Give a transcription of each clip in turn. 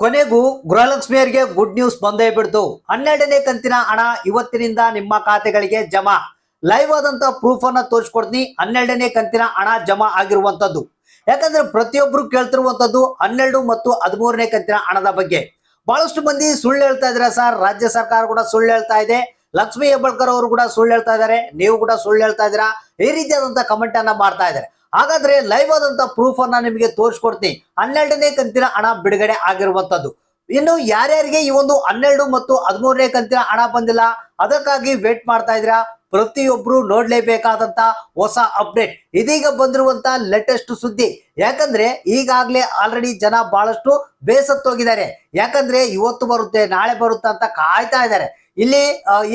ಕೊನೆಗೂ ಗೃಹಲಕ್ಷ್ಮಿಯರಿಗೆ good news ಬಂದೇ ಬಿಡ್ತು. ಹನ್ನೆರಡನೇ ಕಂತಿನ ಹಣ ಇವತ್ತಿನಿಂದ ನಿಮ್ಮ ಖಾತೆಗಳಿಗೆ ಜಮಾ. ಲೈವ್ ಆದಂತ ಪ್ರೂಫ್ ಅನ್ನ ತೋರಿಸ್ಕೊಡ್ತೀನಿ. ಹನ್ನೆರಡನೇ ಕಂತಿನ ಹಣ ಜಮಾ ಆಗಿರುವಂತದ್ದು. ಯಾಕಂದ್ರೆ ಪ್ರತಿಯೊಬ್ರು ಕೇಳ್ತಿರುವಂತದ್ದು ಹನ್ನೆರಡು ಮತ್ತು ಹದಿಮೂರನೇ ಕಂತಿನ ಹಣದ ಬಗ್ಗೆ. ಬಹಳಷ್ಟು ಮಂದಿ ಸುಳ್ಳು ಹೇಳ್ತಾ ಇದ್ರ ಸರ್. ರಾಜ್ಯ ಸರ್ಕಾರ ಕೂಡ ಸುಳ್ಳು ಹೇಳ್ತಾ ಇದೆ. ಲಕ್ಷ್ಮೀ ಹೆಬ್ಬಳ್ಕರ್ ಅವರು ಕೂಡ ಸುಳ್ಳು ಹೇಳ್ತಾ ಇದ್ದಾರೆ. ನೀವು ಕೂಡ ಸುಳ್ಳು ಹೇಳ್ತಾ ಇದ್ದೀರಾ? ಈ ರೀತಿಯಾದಂತ ಕಮೆಂಟ್ ಅನ್ನ ಮಾಡ್ತಾ ಇದ್ದಾರೆ. ಹಾಗಾದ್ರೆ ಲೈವ್ ಆದಂತ ಪ್ರೂಫ್ ಅನ್ನ ನಿಮಗೆ ತೋರಿಸ್ಕೊಡ್ತೀನಿ. ಹನ್ನೆರಡನೇ ಕಂತಿನ ಹಣ ಬಿಡುಗಡೆ ಆಗಿರುವಂತದ್ದು. ಇನ್ನು ಯಾರ್ಯಾರಿಗೆ ಈ ಒಂದು ಹನ್ನೆರಡು ಮತ್ತು ಹದಿಮೂರನೇ ಕಂತಿನ ಹಣ ಬಂದಿಲ್ಲ, ಅದಕ್ಕಾಗಿ ವೇಟ್ ಮಾಡ್ತಾ ಇದ್ದೀರಾ? ಪ್ರತಿಯೊಬ್ರು ನೋಡ್ಲೇಬೇಕಾದಂತ ಹೊಸ ಅಪ್ಡೇಟ್ ಇದೀಗ ಬಂದಿರುವಂತ ಲೇಟೆಸ್ಟ್ ಸುದ್ದಿ. ಯಾಕಂದ್ರೆ ಈಗಾಗ್ಲೇ ಆಲ್ರೆಡಿ ಜನ ಬಹಳಷ್ಟು ಬೇಸತ್ತೋಗಿದ್ದಾರೆ. ಯಾಕಂದ್ರೆ ಇವತ್ತು ಬರುತ್ತೆ, ನಾಳೆ ಬರುತ್ತೆ ಅಂತ ಕಾಯ್ತಾ ಇದ್ದಾರೆ. ಇಲ್ಲಿ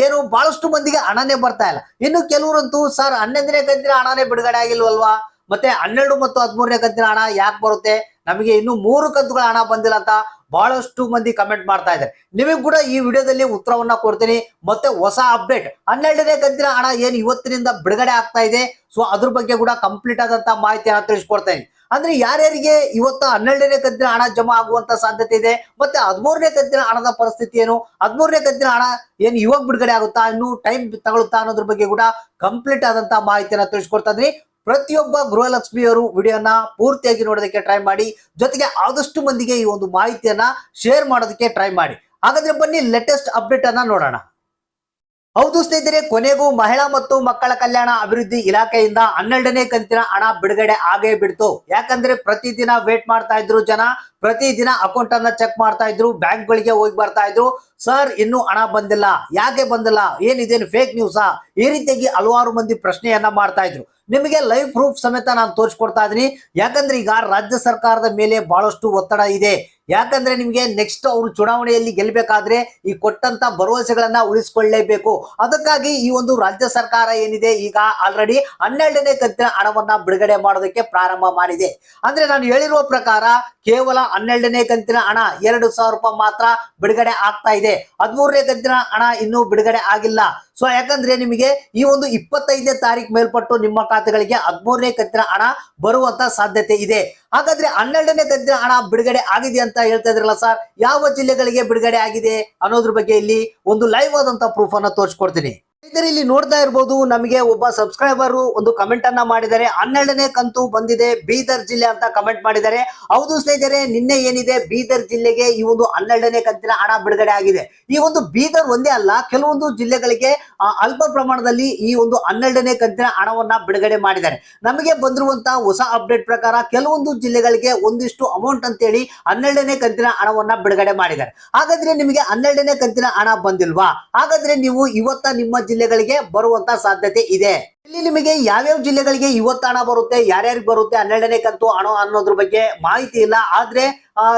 ಏನು ಬಹಳಷ್ಟು ಮಂದಿಗೆ ಹಣನೇ ಬರ್ತಾ ಇಲ್ಲ. ಇನ್ನು ಕೆಲವರಂತೂ, ಸರ್, ಹನ್ನೊಂದನೇ ಕಂತಿನ ಹಣನೇ ಬಿಡುಗಡೆ ಆಗಿಲ್ವಲ್ವಾ? ಮತ್ತೆ ಹನ್ನೆರಡು ಮತ್ತು ಹದಿಮೂರನೇ ಕಂತಿನ ಹಣ ಯಾಕೆ ಬರುತ್ತೆ? ನಮಗೆ ಇನ್ನು ಮೂರು ಕಂತುಗಳ ಹಣ ಬಂದಿಲ್ಲ ಅಂತ ಬಹಳಷ್ಟು ಮಂದಿ ಕಮೆಂಟ್ ಮಾಡ್ತಾ ಇದ್ದಾರೆ. ನಿಮಗೆ ಕೂಡ ಈ ವಿಡಿಯೋದಲ್ಲಿ ಉತ್ತರವನ್ನ ಕೊಡ್ತೀನಿ. ಮತ್ತೆ ಹೊಸ ಅಪ್ಡೇಟ್ ಹನ್ನೆರಡನೇ ಕಂತಿನ ಹಣ ಏನು ಇವತ್ತಿನಿಂದ ಬಿಡುಗಡೆ ಆಗ್ತಾ ಇದೆ? ಸೊ ಅದ್ರ ಬಗ್ಗೆ ಕೂಡ ಕಂಪ್ಲೀಟ್ ಆದಂತ ಮಾಹಿತಿಯನ್ನು ತಿಳಿಸ್ಕೊಡ್ತೇನೆ. ಅಂದ್ರೆ ಯಾರ್ಯಾರಿಗೆ ಇವತ್ತು ಹನ್ನೆರಡನೇ ಕಂತಿನ ಹಣ ಜಮಾ ಆಗುವಂತ ಸಾಧ್ಯತೆ ಇದೆ? ಮತ್ತೆ ಹದಿಮೂರನೇ ಕಂತಿನ ಹಣದ ಪರಿಸ್ಥಿತಿ ಏನು? ಹದಿಮೂರನೇ ಕಂತಿನ ಹಣ ಏನು ಇವಾಗ ಬಿಡುಗಡೆ ಆಗುತ್ತಾ? ಇನ್ನು ಟೈಮ್ ತಗೊಳುತ್ತಾ ಅನ್ನೋದ್ರ ಬಗ್ಗೆ ಕೂಡ ಕಂಪ್ಲೀಟ್ ಆದಂತ ಮಾಹಿತಿಯನ್ನ ತಿಳಿಸ್ಕೊಡ್ತಾ ಇದ್ದೀನಿ. ಪ್ರತಿಯೊಬ್ಬ ಗೃಹಲಕ್ಷ್ಮಿಯವರು ವಿಡಿಯೋನ ಪೂರ್ತಿಯಾಗಿ ನೋಡೋದಕ್ಕೆ ಟ್ರೈ ಮಾಡಿ, ಜೊತೆಗೆ ಆದಷ್ಟು ಮಂದಿಗೆ ಈ ಒಂದು ಮಾಹಿತಿಯನ್ನ ಶೇರ್ ಮಾಡೋದಕ್ಕೆ ಟ್ರೈ ಮಾಡಿ. ಹಾಗಾದ್ರೆ ಬನ್ನಿ ಲೇಟೆಸ್ಟ್ ಅಪ್ಡೇಟ್ ಅನ್ನ ನೋಡೋಣ. ಹೌದು ಸ್ನೇಹಿತರೆ, ಕೊನೆಗೂ ಮಹಿಳಾ ಮತ್ತು ಮಕ್ಕಳ ಕಲ್ಯಾಣ ಅಭಿವೃದ್ಧಿ ಇಲಾಖೆಯಿಂದ ಹನ್ನೆರಡನೇ ಕಂತಿನ ಹಣ ಬಿಡುಗಡೆ ಆಗೇ ಬಿಡ್ತು. ಯಾಕಂದ್ರೆ ಪ್ರತಿದಿನ ವೇಟ್ ಮಾಡ್ತಾ ಇದ್ರು ಜನ ಪ್ರತಿದಿನ ಅಕೌಂಟ್ ಅನ್ನ ಚೆಕ್ ಮಾಡ್ತಾ ಇದ್ರು ಬ್ಯಾಂಕ್ ಗಳಿಗೆ ಹೋಗಿ ಬರ್ತಾ ಇದ್ರು. ಸರ್ ಇನ್ನೂ ಹಣ ಬಂದಿಲ್ಲ. ಯಾಕೆ ಬಂದಿಲ್ಲ? ಏನಿದೇನು ಫೇಕ್ ನ್ಯೂಸಾ ಈ ರೀತಿಯಾಗಿ ಹಲವಾರು ಮಂದಿ ಪ್ರಶ್ನೆಯನ್ನ ಮಾಡ್ತಾ ಇದ್ರು. ನಿಮಗೆ ಲೈವ್ ಪ್ರೂಫ್ ಸಮೇತ ನಾನು ತೋರಿಸ್ಕೊಡ್ತಾ ಇದೀನಿ ಯಾಕಂದ್ರೆ ಈಗ ರಾಜ್ಯ ಸರ್ಕಾರದ ಮೇಲೆ ಬಹಳಷ್ಟು ಒತ್ತಡ ಇದೆ. ಯಾಕಂದ್ರೆ ನಿಮಗೆ ನೆಕ್ಸ್ಟ್ ಅವರು ಚುನಾವಣೆಯಲ್ಲಿ ಗೆಲ್ಲಬೇಕಾದ್ರೆ ಈ ಕೊಟ್ಟಂತ ಭರವಸೆಗಳನ್ನ ಉಳಿಸ್ಕೊಳ್ಳೇಬೇಕು. ಅದಕ್ಕಾಗಿ ಈ ಒಂದು ರಾಜ್ಯ ಸರ್ಕಾರ ಏನಿದೆ ಈಗ ಆಲ್ರೆಡಿ ಹನ್ನೆರಡನೇ ಕಂತಿನ ಹಣವನ್ನ ಬಿಡುಗಡೆ ಮಾಡೋದಕ್ಕೆ ಪ್ರಾರಂಭ ಮಾಡಿದೆ. ಅಂದ್ರೆ ನಾನು ಹೇಳಿರುವ ಪ್ರಕಾರ ಕೇವಲ ಹನ್ನೆರಡನೇ ಕಂತಿನ ಹಣ ಎರಡು ರೂಪಾಯಿ ಮಾತ್ರ ಬಿಡುಗಡೆ ಆಗ್ತಾ ಇದೆ. ಹದಿಮೂರನೇ ಕಂತಿನ ಹಣ ಇನ್ನೂ ಬಿಡುಗಡೆ ಆಗಿಲ್ಲ. ಸೊ ಯಾಕಂದ್ರೆ ನಿಮಗೆ ಈ ಒಂದು ಇಪ್ಪತ್ತೈದನೇ ತಾರೀಕು ಮೇಲ್ಪಟ್ಟು ನಿಮ್ಮ ಖಾತೆಗಳಿಗೆ ಹದಿಮೂರನೇ ಕಂತಿನ ಹಣ ಬರುವಂತ ಸಾಧ್ಯತೆ ಇದೆ. ಹಾಗಾದ್ರೆ ಹನ್ನೆರಡನೇ ಕಂತಿನ ಹಣ ಬಿಡುಗಡೆ ಆಗಿದೆ ಅಂತ ಹೇಳ್ತಾ ಇದ್ರಲ್ಲ ಸರ್ ಯಾವ ಜಿಲ್ಲೆಗಳಿಗೆ ಬಿಡುಗಡೆ ಆಗಿದೆ ಅನ್ನೋದ್ರ ಬಗ್ಗೆ ಇಲ್ಲಿ ಒಂದು ಲೈವ್ ಆದಂತ ಪ್ರೂಫ್ ಅನ್ನ ತೋರಿಸ್ಕೊಡ್ತೀನಿ. ಇಲ್ಲಿ ನೋಡ್ತಾ ಇರ್ಬೋದು, ನಮಗೆ ಒಬ್ಬ ಸಬ್ಸ್ಕ್ರೈಬರ್ ಒಂದು ಕಮೆಂಟ್ ಅನ್ನ ಮಾಡಿದ್ದಾರೆ. ಹನ್ನೆರಡನೇ ಕಂತು ಬಂದಿದೆ, ಬೀದರ್ ಜಿಲ್ಲೆ ಅಂತ ಕಮೆಂಟ್ ಮಾಡಿದ್ದಾರೆ. ಹೌದು ಸ್ನೇಹಿತರೆ, ನಿನ್ನೆ ಏನಿದೆ, ಬೀದರ್ ಜಿಲ್ಲೆಗೆ ಈ ಒಂದು ಹನ್ನೆರಡನೇ ಕಂತಿನ ಹಣ ಬಿಡುಗಡೆ ಆಗಿದೆ. ಈ ಒಂದು ಬೀದರ್ ಒಂದೇ ಅಲ್ಲ, ಕೆಲವೊಂದು ಜಿಲ್ಲೆಗಳಿಗೆ ಅಲ್ಪ ಪ್ರಮಾಣದಲ್ಲಿ ಈ ಒಂದು ಹನ್ನೆರಡನೇ ಕಂತಿನ ಹಣವನ್ನ ಬಿಡುಗಡೆ ಮಾಡಿದ್ದಾರೆ. ನಮಗೆ ಬಂದಿರುವಂತಹ ಹೊಸ ಅಪ್ಡೇಟ್ ಪ್ರಕಾರ ಕೆಲವೊಂದು ಜಿಲ್ಲೆಗಳಿಗೆ ಒಂದಿಷ್ಟು ಅಮೌಂಟ್ ಅಂತೇಳಿ ಹನ್ನೆರಡನೇ ಕಂತಿನ ಹಣವನ್ನ ಬಿಡುಗಡೆ ಮಾಡಿದ್ದಾರೆ. ಹಾಗಾದ್ರೆ ನಿಮಗೆ ಹನ್ನೆರಡನೇ ಕಂತಿನ ಹಣ ಬಂದಿಲ್ವಾ? ಹಾಗಾದ್ರೆ ನೀವು ಇವತ್ತ ನಿಮ್ಮ ಜಿಲ್ಲೆಗಳಿಗೆ ಬರುವಂತ ಸಾಧ್ಯತೆ ಇದೆ. ಇಲ್ಲಿ ನಿಮಗೆ ಯಾವ್ಯಾವ ಜಿಲ್ಲೆಗಳಿಗೆ ಇವತ್ತು ಹಣ ಬರುತ್ತೆ, ಯಾರ್ಯಾರಿಗೆ ಬರುತ್ತೆ ಹನ್ನೆರಡನೇ ಕಂತು ಹಣ ಅನ್ನೋದ್ರ ಬಗ್ಗೆ ಮಾಹಿತಿ ಇಲ್ಲ. ಆದ್ರೆ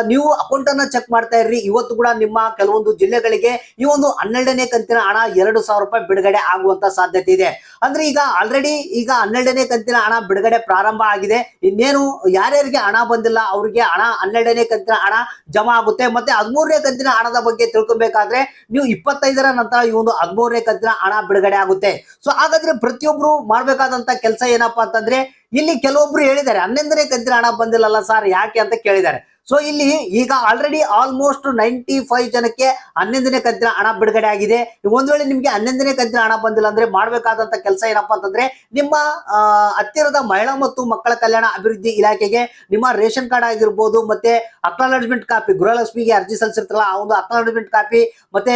ನೀವು ಅಕೌಂಟ್ ಅನ್ನ ಚೆಕ್ ಮಾಡ್ತಾ ಇರ್ರಿ. ಇವತ್ತು ಕೂಡ ನಿಮ್ಮ ಕೆಲವೊಂದು ಜಿಲ್ಲೆಗಳಿಗೆ ಈ ಒಂದು ಹನ್ನೆರಡನೇ ಕಂತಿನ ಹಣ ಎರಡು ಸಾವಿರ ರೂಪಾಯಿ ಬಿಡುಗಡೆ ಆಗುವಂತ ಸಾಧ್ಯತೆ ಇದೆ. ಅಂದ್ರೆ ಈಗ ಆಲ್ರೆಡಿ ಈಗ ಹನ್ನೆರಡನೇ ಕಂತಿನ ಹಣ ಬಿಡುಗಡೆ ಪ್ರಾರಂಭ ಆಗಿದೆ. ಇನ್ನೇನು ಯಾರ್ಯಾರಿಗೆ ಹಣ ಬಂದಿಲ್ಲ, ಅವರಿಗೆ ಹಣ ಹನ್ನೆರಡನೇ ಕಂತಿನ ಹಣ ಜಮಾ ಆಗುತ್ತೆ. ಮತ್ತೆ ಹದಿಮೂರನೇ ಕಂತಿನ ಹಣದ ಬಗ್ಗೆ ತಿಳ್ಕೊಬೇಕಾದ್ರೆ, ನೀವು ಇಪ್ಪತ್ತೈದರ ನಂತರ ಈ ಒಂದು ಹದಿಮೂರನೇ ಕಂತಿನ ಹಣ ಬಿಡುಗಡೆ ಆಗುತ್ತೆ. ಸೊ ಹಾಗಾದ್ರೆ ಪ್ರತಿಯೊಬ್ರು ಮಾಡ್ಬೇಕಾದಂತ ಕೆಲಸ ಏನಪ್ಪಾ ಅಂತಂದ್ರೆ ಇಲ್ಲಿ ಕೆಲವೊಬ್ರು ಹೇಳಿದ್ದಾರೆ, ಹನ್ನೊಂದನೇ ಕಂತಿನ ಹಣ ಬಂದಿಲ್ಲಲ್ಲ ಸರ್ ಯಾಕೆ? ಅಂತ ಕೇಳಿದ್ದಾರೆ. ಸೊ ಇಲ್ಲಿ ಈಗ ಆಲ್ರೆಡಿ ಆಲ್ಮೋಸ್ಟ್ ನೈಂಟಿ ಫೈವ್ ಜನಕ್ಕೆ ಹನ್ನೊಂದನೇ ಕಂತಿನ ಹಣ ಬಿಡುಗಡೆ ಆಗಿದೆ. ಒಂದ್ ವೇಳೆ ನಿಮ್ಗೆ ಹನ್ನೊಂದನೇ ಕಂತಿನ ಹಣ ಬಂದಿಲ್ಲ ಅಂದ್ರೆ ಮಾಡ್ಬೇಕಾದಂತ ಕೆಲಸ ಏನಪ್ಪಾ ಅಂತಂದ್ರೆ ನಿಮ್ಮ ಹತ್ತಿರದ ಮಹಿಳಾ ಮತ್ತು ಮಕ್ಕಳ ಕಲ್ಯಾಣ ಅಭಿವೃದ್ಧಿ ಇಲಾಖೆಗೆ ನಿಮ್ಮ ರೇಷನ್ ಕಾರ್ಡ್ ಆಗಿರ್ಬೋದು ಮತ್ತೆ ಅಕ್ನಾಲಜ್ಮೆಂಟ್ ಕಾಪಿ ಗೃಹಲಕ್ಷ್ಮಿಗೆ ಅರ್ಜಿ ಸಲ್ಲಿಸಿರ್ತಲ್ಲ ಆ ಒಂದು ಅಕ್ನಾಲಜ್ಮೆಂಟ್ ಕಾಪಿ ಮತ್ತೆ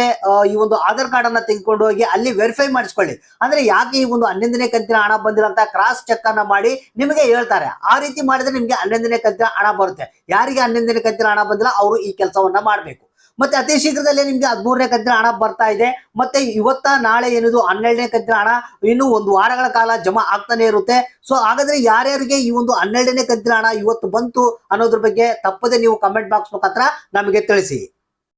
ಈ ಒಂದು ಆಧಾರ್ ಕಾರ್ಡ್ ಅನ್ನ ತೆಗೆದುಕೊಂಡು ಹೋಗಿ ಅಲ್ಲಿ ವೆರಿಫೈ ಮಾಡಿಸ್ಕೊಳ್ಳಿ. ಅಂದ್ರೆ ಯಾಕೆ ಈ ಒಂದು ಹನ್ನೊಂದನೇ ಕಂತಿನ ಹಣ ಬಂದಿಲ್ಲ ಅಂತ ಕ್ರಾಸ್ ಚೆಕ್ ಅನ್ನ ಮಾಡಿ ನಿಮಗೆ ಹೇಳ್ತಾರೆ. ಆ ರೀತಿ ಮಾಡಿದ್ರೆ ನಿಮ್ಗೆ ಹನ್ನೊಂದನೇ ಕಂತಿನ ಹಣ ಬರುತ್ತೆ. ಯಾರಿಗೆ ಹನ್ನೊಂದನೇ ಕಂತಿನ ಹಣ ಬಂದಿಲ್ಲ, ಅವರು ಈ ಕೆಲಸವನ್ನ ಮಾಡಬೇಕು. ಮತ್ತೆ ಅತಿ ಶೀಘ್ರದಲ್ಲೇ ನಿಮ್ಗೆ ಹದಿಮೂರನೇ ಕಂತಿನ ಹಣ ಬರ್ತಾ ಇದೆ. ಮತ್ತೆ ಇವತ್ತ, ನಾಳೆ ಏನಿದು, ಹನ್ನೆರಡನೇ ಕಂತಿನ ಹಣ ಇನ್ನು ಒಂದು ವಾರಗಳ ಕಾಲ ಜಮಾ ಆಗ್ತಾನೆ ಇರುತ್ತೆ. ಸೊ ಹಾಗಾದ್ರೆ ಯಾರ್ಯಾರಿಗೆ ಈ ಒಂದು ಹನ್ನೆರಡನೇ ಕಂತಿನ ಹಣ ಇವತ್ತು ಬಂತು ಅನ್ನೋದ್ರ ಬಗ್ಗೆ ತಪ್ಪದೆ ನೀವು ಕಮೆಂಟ್ ಬಾಕ್ಸ್ ಮುಖಾಂತರ ನಮಗೆ ತಿಳಿಸಿ.